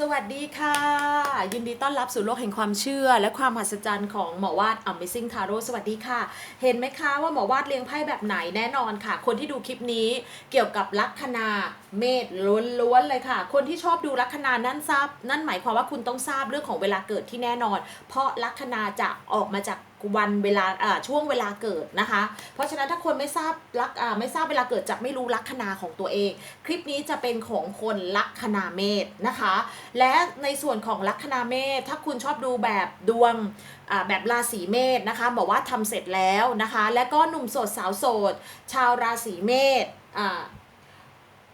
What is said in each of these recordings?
สวัสดีค่ะ ยินดีต้อนรับสู่โลกแห่งความเชื่อ และความมหัศจรรย์ของหมอวาด Amazing Tarot สวัสดีค่ะ เห็นไหมคะว่าหมอวาดเลี้ยงไพ่แบบไหนแน่นอนค่ะ คนที่ดูคลิปนี้เกี่ยวกับลัคนาเมษล้วนๆเลยค่ะ คนที่ชอบดูลัคนานั่นทราบ นั่นหมายความว่าคุณต้องทราบเรื่องของเวลาเกิดที่แน่นอน เพราะลัคนาจะออกมาจากวันเวลาช่วงเวลาเกิดนะคะ เพราะฉะนั้นถ้าคนไม่ทราบลักไม่ทราบเวลาเกิดจะไม่รู้ลัคนาของตัวเอง คลิปนี้จะเป็นของคนลัคนาเมษนะคะ และในส่วนของลัคนาเมษถ้าคุณชอบดูแบบดวงแบบราศีเมษนะคะบอกว่าทำเสร็จแล้วนะคะ และก็หนุ่มโสดสาวโสด ชาวราศีเมษอ่า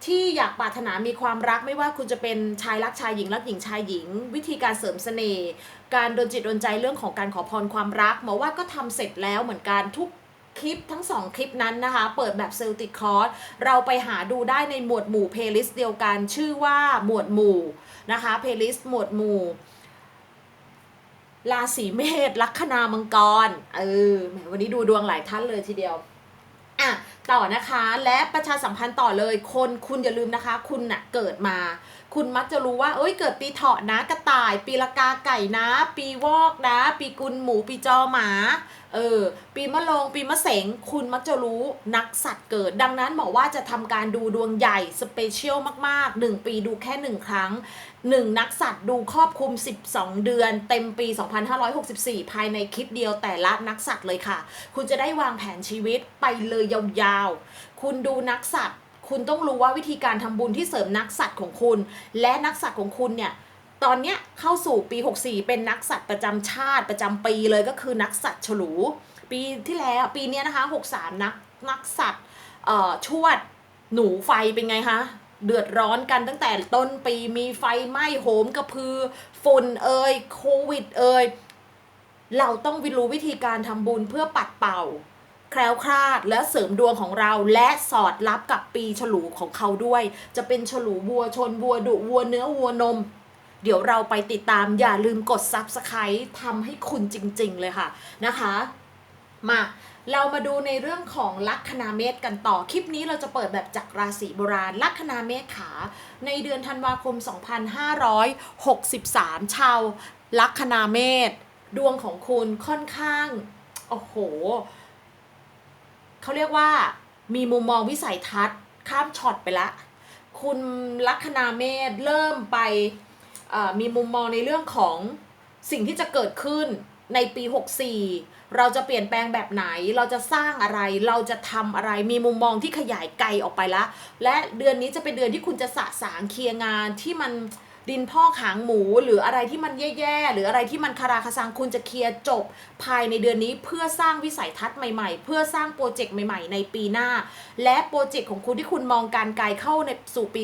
ที่อยากปรารถนามีความรักไม่ว่าคุณจะเป็นชายรักชายหญิงรักหญิงชายหญิง วิธีการเสริมเสน่ห์การโดนจิตโดนใจเรื่องของการขอพรความรักหมอว่าก็ทำเสร็จแล้วเหมือนกันทุกคลิปทั้งสองคลิปนั้นนะคะ เปิดแบบเซลติคอร์สเราไปหาดูได้ในหมวดหมู่เพลย์ลิสต์เดียวกัน ชื่อว่าหมวดหมู่นะคะเพลย์ลิสต์หมวดหมู่ราศีเมษลัคนามังกรเออแหมวันนี้ดูดวงหลายท่านเลยทีเดียว อะต่อนะคะและประชาสัมพันธ์ต่อเลยคนคุณอย่าลืมนะคะ คุณน่ะเกิดมา คุณมักจะรู้ว่าเอ้ยเกิดปีเถาะนะกระต่าย ปีละกาไก่นะ ปีวอกนะ ปีกุลหมูปีจอหมาเออปีมะโรงปีมะเสงคุณมักจะรู้นักสัตว์เกิด ดังนั้นหมอว่าจะทำการดูดวงใหญ่สเปเชียลมากๆ 1 ปีดูแค่ 1 ครั้ง 1 นักสัตว์ดูครอบคลุม 12 เดือน เต็มปี 2564 ภายในคลิปเดียวแต่ละนักสัตว์เลยค่ะ คุณจะได้วางแผนชีวิตไปเลยยาวๆ คุณดูนักสัตว์ คุณต้องรู้ว่าวิธีการทำบุญที่เสริมนักสัตว์ของคุณ และนักสัตว์ของคุณเนี่ยตอนเนี้ยเข้าสู่ปี 64 เป็นนักสัตว์ประจำชาติประจำปีเลยก็คือนักสัตว์ฉลูปีที่แล้วปีนี้นะคะ 63 นักนักสัตว์ชวดหนูไฟเป็นไงคะ เดือดร้อนกันตั้งแต่ต้นปีมีไฟไหม้โหมกระพือฝุ่นเอ่ยโควิดเอ่ยเราต้องวิรู้วิธีการทำบุญเพื่อปัดเป่า แคล้วคลาดและเสริมดวงของเราและสอดรับกับปีฉลูของเขาด้วย จะเป็นฉลูวัวชนวัวดุวัวเนื้อวัวนม เดี๋ยวเราไปติดตามอย่าลืมกด Subscribe ทำให้คุณจริง ๆ เลยค่ะนะคะ มาเรามาดูในเรื่องของลัคนาเมษกันต่อ คลิปนี้เราจะเปิดแบบจากราศีโบราณ ลัคนาเมษขา ในเดือนธันวาคม 2563 ชาวลัคนาเมษดวงของคุณค่อนข้าง โอ้โห เขาเรียกว่า มีมุมมองวิสัยทัศน์ ข้ามช็อตไปละ คุณลัคนาเมษเริ่มไปมีมุมมองในเรื่องของสิ่งที่จะเกิดขึ้น ในปี 64 เราจะเปลี่ยนแปลงแบบไหน เราจะสร้างอะไร เราจะทำอะไร มีมุมมองที่ขยายไกลออกไปละ และเดือนนี้จะเป็นเดือนที่คุณจะสะสางเคลียร์งานที่มันดินพ่อกหางหมู หรืออะไรที่มันแย่ๆ หรืออะไรที่มันคาราคาซังคุณจะเคลียร์จบ ภายในเดือนนี้เพื่อสร้างวิสัยทัศน์ใหม่ๆ เพื่อสร้างโปรเจกต์ใหม่ๆ ในปีหน้า และโปรเจกต์ของคุณที่คุณมองการไกลเข้าในสู่ปี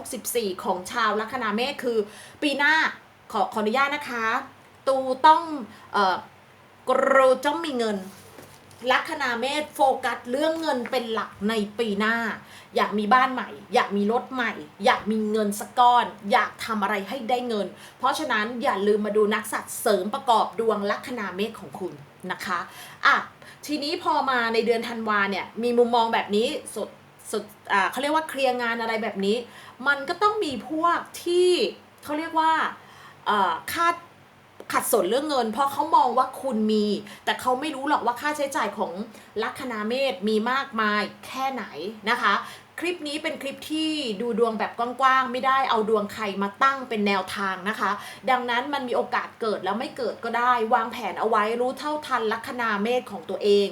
2564 ของชาวลัคนาเมษคือ ปีหน้าขอขออนุญาตนะคะ ตูต้องเออกรูต้องมีเงิน ลัคนาเมษโฟกัสเรื่องเงินเป็นหลักในปีหน้า อยากมีบ้านใหม่ อยากมีรถใหม่ อยากมีเงินสักก้อน อยากทำอะไรให้ได้เงิน เพราะฉะนั้นอย่าลืมมาดูนักสัตว์เสริมประกอบดวงลัคนาเมษของคุณนะคะอะทีนี้พอมาในเดือนธันวาเนี่ยมีมุมมองแบบนี้สดสดอ่าเขาเรียกว่าเคลียร์งานอะไรแบบนี้ มันก็ต้องมีพวกที่เขาเรียกว่าอ่อคาด ขัดสนเรื่องเงิน เพราะเขามองว่าคุณมี แต่เขาไม่รู้หรอกว่าค่าใช้จ่ายของลัคนาเมษมีมากมายแค่ไหนนะคะ คลิปนี้เป็นคลิปที่ดูดวงแบบกว้างๆ ไม่ได้เอาดวงใครมาตั้งเป็นแนวทางนะคะ ดังนั้นมันมีโอกาสเกิดแล้วไม่เกิดก็ได้ วางแผนเอาไว้รู้เท่าทันลัคนาเมษของตัวเอง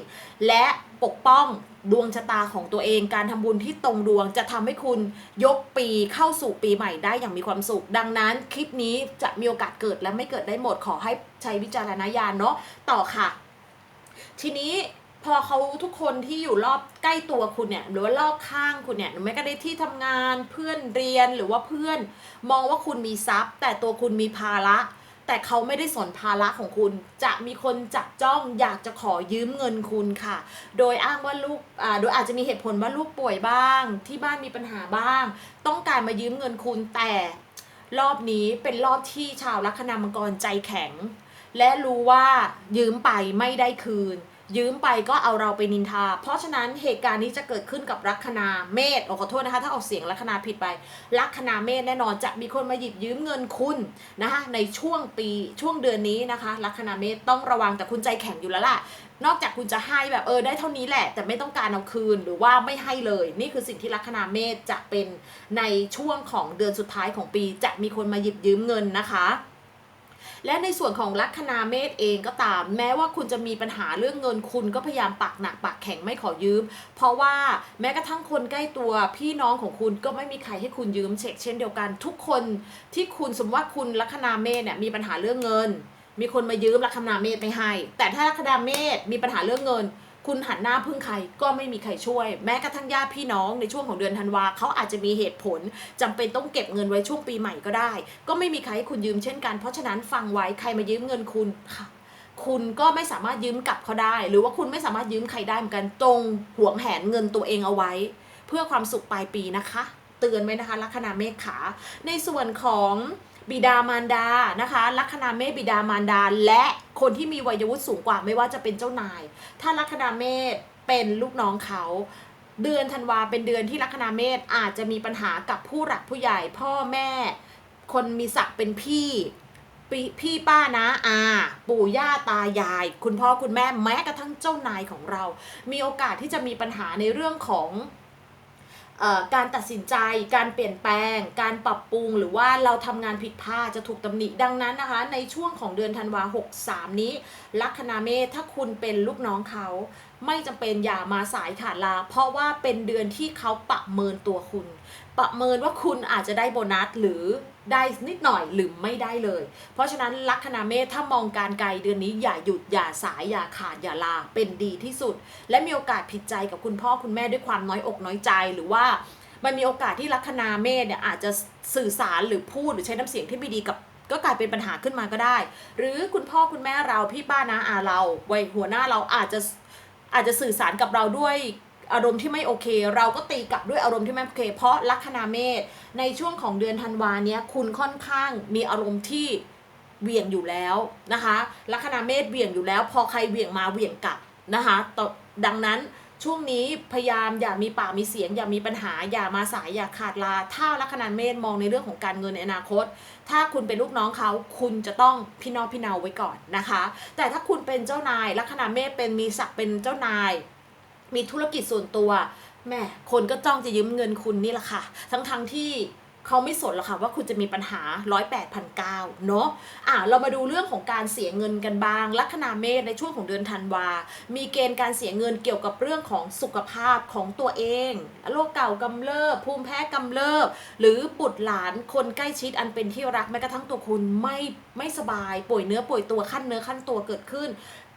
และปกป้อง ดวงชะตาของตัวเองการทำบุญที่ตรงดวงจะทำให้คุณยกปีเข้าสู่ปีใหม่ได้อย่างมีความสุข ดังนั้นคลิปนี้จะมีโอกาสเกิดและไม่เกิดได้หมดขอให้ใช้วิจารณญาณเนาะต่อค่ะ ทีนี้พอเขาทุกคนที่อยู่รอบใกล้ตัวคุณเนี่ยหรือว่ารอบข้างคุณเนี่ยหรือแม้กระทั่งที่ทำงานเพื่อนเรียนหรือว่าเพื่อน มองว่าคุณมีทรัพย์ แต่ตัวคุณมีภาระ แต่เขาไม่ได้สนภาระของคุณ จะมีคนจับจ้องอยากจะขอยืมเงินคุณค่ะ โดยอ้างว่าลูกอ่าโดยอาจจะมีเหตุผลว่าลูกป่วยบ้าง ที่บ้านมีปัญหาบ้าง ต้องการมายืมเงินคุณแต่รอบนี้เป็นรอบที่ชาวลัคนามังกรใจแข็ง และรู้ว่ายืมไปไม่ได้คืน ยืมไปก็เอาเราไปนินทา เพราะฉะนั้นเหตุการณ์นี้จะเกิดขึ้นกับลัคนาเมษโอ้ขอโทษนะคะ ถ้าออกเสียงลัคนาผิดไปลัคนาเมษแน่นอนจะมีคนมาหยิบยืมเงินคุณนะคะในช่วงปีช่วงเดือนนี้นะคะลัคนาเมษต้องระวังแต่คุณใจแข็งอยู่แล้วล่ะนอกจากคุณจะให้แบบเออได้เท่านี้แหละ แต่ไม่ต้องการเอาคืนหรือว่าไม่ให้เลย นี่คือสิ่งที่ลัคนาเมษจะเป็นในช่วงของเดือนสุดท้ายของปี จะมีคนมาหยิบยืมเงินนะคะ และในส่วนของลัคนาเมษเองก็ตาม แม้ว่าคุณจะมีปัญหาเรื่องเงินคุณก็พยายามปากหนักปากแข็งไม่ขอยืม เพราะว่าแม้กระทั่งคนใกล้ตัวพี่น้องของคุณก็ไม่มีใครให้คุณยืมเช็คเช่นเดียวกัน ทุกคนที่คุณสมมติว่าคุณลัคนาเมษเนี่ยมีปัญหาเรื่องเงิน มีคนมายืมลัคนาเมษไม่ให้ แต่ถ้าลัคนาเมษมีปัญหาเรื่องเงิน คุณหันหน้าพึ่งใครก็ไม่มีใครช่วย แม้กระทั่งญาติพี่น้องในช่วงของเดือนธันวาเขาอาจจะมีเหตุผลจำเป็นต้องเก็บเงินไว้ช่วงปีใหม่ก็ได้ ก็ไม่มีใครให้คุณยืมเช่นกันเพราะฉะนั้นฟังไว้ใครมายืมเงินคุณค่ะคุณก็ไม่สามารถยืมกลับเขาได้ หรือว่าคุณไม่สามารถยืมใครได้เหมือนกันจงหวงแหนเงินตัวเองเอาไว้ เพื่อความสุขปลายปีนะคะ เตือนไว้นะคะลัคนาเมษขาในส่วนของ บิดามารดานะคะลัคนาเมษบิดามารดา และคนที่มีวัยวุฒิสูงกว่าไม่ว่าจะเป็นเจ้านาย ถ้าลัคนาเมษเป็นลูกน้องเขา เดือนธันวาเป็นเดือนที่ลัคนาเมษอาจจะมีปัญหากับผู้หลักผู้ใหญ่พ่อแม่ คนมีศักดิ์เป็นพี่พี่ป้านะอาปู่ย่าตายาย คุณพ่อคุณแม่แม้กระทั่งเจ้านายของเรา มีโอกาสที่จะมีปัญหาในเรื่องของ การตัดสินใจ การเปลี่ยนแปลง การปรับปรุง หรือว่าเราทำงานผิดพลาดจะถูกตำหนิดังนั้นนะคะ ในช่วงของเดือนธันวา 63 นี้ ลัคนาเมษถ้าคุณเป็นลูกน้องเขาไม่จำเป็นอย่ามาสายขาดลา เพราะว่าเป็นเดือนที่เขาประเมินตัวคุณ ประเมินว่าคุณอาจจะได้โบนัสหรือได้นิดหน่อยหรือไม่ได้เลย เพราะฉะนั้นลัคนาเมษถ้ามองการไกลเดือนนี้อย่าหยุดอย่าสายอย่าขาดอย่าลาเป็นดีที่สุด และมีโอกาสผิดใจกับคุณพ่อคุณแม่ด้วยความน้อยอกน้อยใจหรือว่ามันมีโอกาสที่ลัคนาเมษเนี่ยอาจจะสื่อสารหรือพูดหรือใช้น้ำเสียงที่ไม่ดีกับก็กลายเป็นปัญหาขึ้นมาก็ได้ หรือคุณพ่อคุณแม่เราพี่ป้าน้าอาเราวัยหัวหน้าเราอาจจะอาจจะสื่อสารกับเราด้วย อารมณ์ที่ไม่โอเค เราก็ตีกลับด้วยอารมณ์ที่ไม่โอเค เพราะลัคนาเมษในช่วงของเดือนธันวาเนี้ยคุณค่อนข้างมีอารมณ์ที่เวี่ยงอยู่แล้วนะคะลัคนาเมษเวี่ยงอยู่แล้ว พอใครเวี่ยงมาเวี่ยงกลับนะคะตดังนั้นช่วงนี้พยายามอย่ามีปากมีเสียง อย่ามีปัญหาอย่ามาสายอย่าขาดลา ถ้าลัคนาเมษมองในเรื่องของการเงินในอนาคต ถ้าคุณเป็นลูกน้องเขาคุณจะต้องพี่น้องพี่เนาไว้ก่อนนะคะ แต่ถ้าคุณเป็นเจ้านายลัคนาเมษเป็นมีศักดิ์เป็นเจ้านาย มีธุรกิจส่วนตัวแม่คนก็จ้องจะยืมเงินคุณนี่แหละค่ะ ทั้งๆทที่เขาไม่สนหรอกค่ะว่าคุณจะมีปัญหาร้อยแปดพันเก้าเนาะอะเรามาดูเรื่องของการเสียเงินกันบ้างลัคนาเมษในช่วงของเดือนธันวา มีเกณฑ์การเสียเงินเกี่ยวกับเรื่องของสุขภาพของตัวเองโรคเก่ากำเริบภูมิแพ้กำเริบ หรือบุตรหลานคนใกล้ชิดอันเป็นที่รักแม้กระทั่งตัวคุณไม่ไม่สบาย ป่วยเนื้อป่วยตัวขั้นเนื้อขั้นตัวเกิดขึ้น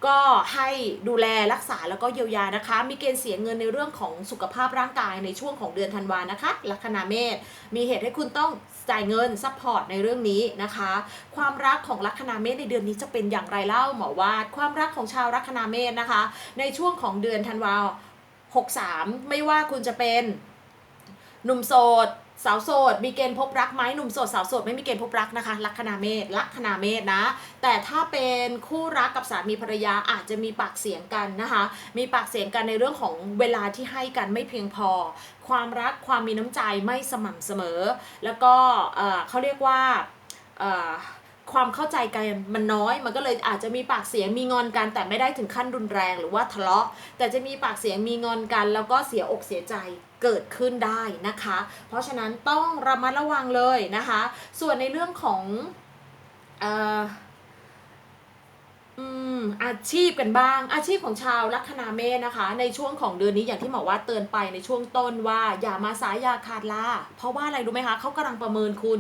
ก็ให้ดูแลรักษาแล้วก็เยียวยานะคะ มีเกณฑ์เสียเงินในเรื่องของสุขภาพร่างกายในช่วงของเดือนธันวานะคะลัคนาเมษมีเหตุให้คุณต้องจ่ายเงินซัพพอร์ตในเรื่องนี้นะคะ ความรักของลัคนาเมษในเดือนนี้จะเป็นอย่างไรเล่าหมอวาด ความรักของชาวลัคนาเมษนะคะ ในช่วงของเดือนธันวา63 ไม่ว่าคุณจะเป็นหนุ่มโสด สาวโสดมีเกณฑ์พบรักไหมหนุ่มโสดสาวโสดไม่มีเกณฑ์พบรักนะคะลัคนาเมษลัคนาเมษนะ แต่ถ้าเป็นคู่รักกับสามีภรรยาอาจจะมีปากเสียงกันนะคะ มีปากเสียงกันในเรื่องของเวลาที่ให้กันไม่เพียงพอ ความรักความมีน้ำใจไม่สม่ำเสมอ แล้วก็เขาเรียกว่า ความเข้าใจกันมันน้อย มันก็เลยอาจจะมีปากเสียงมีงอนกันแต่ไม่ได้ถึงขั้นรุนแรง หรือว่าทะเลาะ แต่จะมีปากเสียงมีงอนกัน แล้วก็เสียอกเสียใจเกิดขึ้นได้นะคะ เพราะฉะนั้นต้องระมัดระวังเลยนะคะ ส่วนในเรื่องของเอ่ออืมอาชีพกันบ้าง อาชีพของชาวลัคนาเมษนะคะ ในช่วงของเดือนนี้อย่างที่หมอว่าเตือนไปในช่วงต้นว่าอย่ามาสายอย่าขาดลาเพราะว่าอะไรรู้ไหมคะเขากำลังประเมินคุณ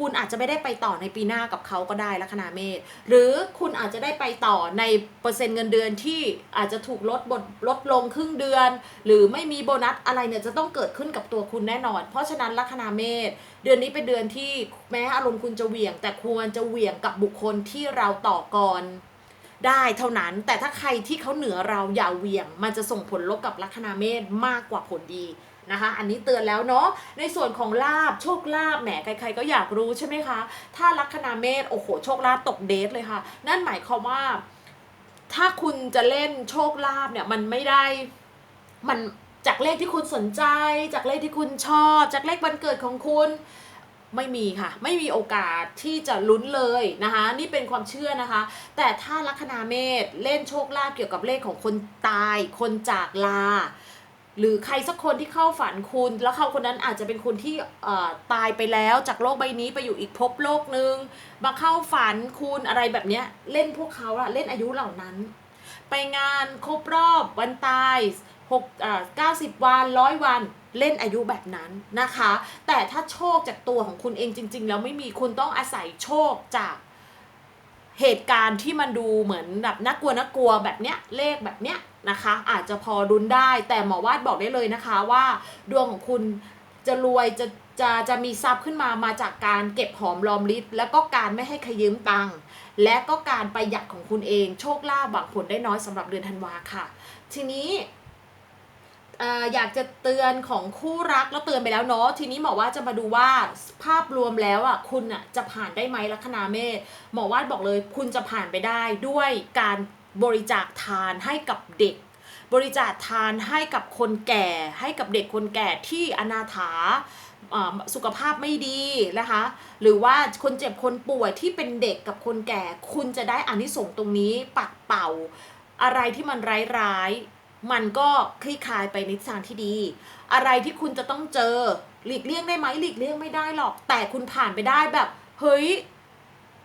คุณอาจจะไม่ได้ไปต่อในปีหน้ากับเขาก็ได้ลัคนาเมษหรือคุณอาจจะได้ไปต่อในเปอร์เซ็นต์เงินเดือนที่อาจจะถูกลดบทลดลงครึ่งเดือน หรือไม่มีโบนัสอะไรเนี่ยจะต้องเกิดขึ้นกับตัวคุณแน่นอน เพราะฉะนั้นลัคนาเมษเดือนนี้เป็นเดือนที่แม้อารมณ์คุณจะเหวี่ยง แต่ควรจะเหวี่ยงกับบุคคลที่เราต่อกรได้เท่านั้นแต่ถ้าใครที่เขาเหนือเราอย่าเหวี่ยง มันจะส่งผลลบกับลัคนาเมษมากกว่าผลดี นะคะ อันนี้เตือนแล้วเนาะในส่วนของลาบโชคลาบแหมใครๆก็อยากรู้ใช่ไหมคะ ถ้าลัคนาเมษโอ้โหโชคลาบตกเดทเลยค่ะ นั่นหมายความว่า ถ้าคุณจะเล่นโชคลาภเนี่ยมันไม่ได้มันจากเลขที่คุณสนใจ จากเลขที่คุณชอบ จากเลขวันเกิดของคุณไม่มีค่ะ ไม่มีโอกาสที่จะลุ้นเลยนะคะ นี่เป็นความเชื่อนะคะ แต่ถ้าลัคนาเมษเล่นโชคลาภเกี่ยวกับเลขของคนตาย คนจากลา หรือใครสักคนที่เข้าฝันคุณ แล้วเขาคนนั้นอาจจะเป็นคนที่อ่อตายไปแล้วจากโลกใบนี้ไปอยู่อีกภพโลกนึงมาเข้าฝันคุณอะไรแบบเนี้ยเล่นพวกเขาอะเล่นอายุเหล่านั้น ไปงานครบรอบวันตายหกอ่าเก้าสิบวันร้อยวันเล่นอายุแบบนั้นนะคะ แต่ถ้าโชคจากตัวของคุณเองจริง ๆ แล้วไม่มีคุณต้องอาศัยโชคจาก เหตุการณ์ที่มันดูเหมือนแบบน่ากลัวน่ากลัวแบบเนี้ยเลขแบบเนี้ยนะคะ อาจจะพอรุนได้แต่หมอวาดบอกได้เลยนะคะว่าดวงของคุณจะรวยจะจะจะมีทรัพย์ขึ้นมามาจากการเก็บหอมรอมริบแล้วก็การไม่ให้ใครยืมตังค์และก็การประหยัดของคุณเองโชคลาภหวังผลได้น้อยสำหรับเดือนธันวาค่ะ ทีนี้ อยากจะเตือนของคู่รักแล้วเตือนไปแล้วเนาะทีนี้หมอว่าจะมาดูว่าภาพรวมแล้วอะคุณอะจะผ่านได้ไหมลัคนาเมษหมอว่าบอกเลยคุณจะผ่านไปได้ด้วยการบริจาคทานให้กับเด็ก บริจาคทานให้กับคนแก่ ให้กับเด็กคนแก่ที่อนาถาอ่าสุขภาพไม่ดีนะคะ หรือว่าคนเจ็บคนป่วยที่เป็นเด็กกับคนแก่ คุณจะได้อานิสงส์ตรงนี้ปัดเป่าอะไรที่มันร้ายๆ มันก็คลี่คลายไปในทางที่ดี อะไรที่คุณจะต้องเจอ หลีกเลี่ยงได้ไหมหลีกเลี่ยงไม่ได้หรอก แต่คุณผ่านไปได้แบบ เฮ้ย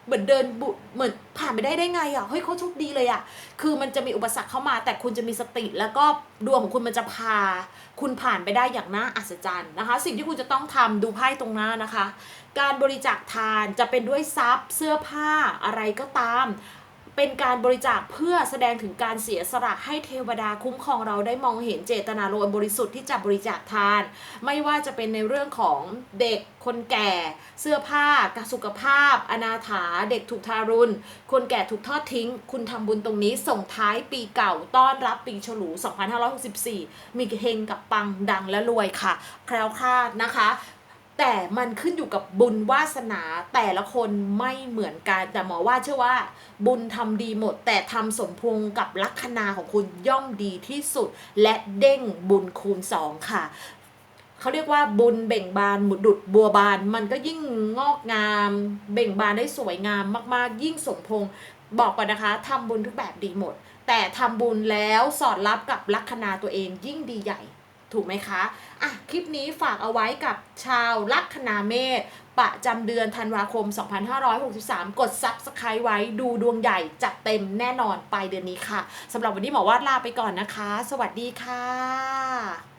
เหมือนเดินบุเหมือนผ่านไปได้ได้ไงอะเฮ้ยเขาโชคดีเลยอะ คือมันจะมีอุปสรรคเข้ามา แต่คุณจะมีสติแล้วก็ดวงของคุณมันจะพา คุณผ่านไปได้อย่างน่าอัศจรรย์นะคะ สิ่งที่คุณจะต้องทำดูไพ่ตรงหน้านะคะ การบริจาคทานจะเป็นด้วยทรัพย์เสื้อผ้าอะไรก็ตาม เป็นการบริจาคเพื่อแสดงถึงการเสียสละให้เทวดาคุ้มครองเราได้มองเห็นเจตนารมณ์บริสุทธิ์ที่จะบริจาคทาน ไม่ว่าจะเป็นในเรื่องของเด็กคนแก่เสื้อผ้ากสุขภาพ อนาถาเด็กถูกทารุณ คนแก่ถูกทอดทิ้ง คุณทำบุญตรงนี้ส่งท้ายปีเก่าต้อนรับปีฉลู 2564 มีเฮงกับปังดังและรวยค่ะ แคล้วคลาดนะคะ แต่มันขึ้นอยู่กับบุญวาสนาแต่ละคนไม่เหมือนกัน แต่หมอว่าเชื่อว่า บุญทำดีหมด แต่ทำสมพงกับลัคนาของคุณย่อมดีที่สุด และเด้งบุญคูณสองค่ะเขาเรียกว่าบุญเบ่งบานหมุดดุดบัวบาน มันก็ยิ่งงอกงาม เบ่งบานได้สวยงามมากๆ ยิ่งสมพงบอกก่อนนะคะทำบุญทุกแบบดีหมด แต่ทำบุญแล้วสอดรับกับลัคนาตัวเองยิ่งดีใหญ่ ถูกไหมคะอะคลิปนี้ฝากเอาไว้กับชาวลัคนาเมษประจำเดือนธันวาคม 2563 กด Subscribe ไว้ดูดวงใหญ่จัดเต็มแน่นอนปลายเดือนนี้ค่ะสำหรับวันนี้หมอวาดลาไปก่อนนะคะ สวัสดีค่ะ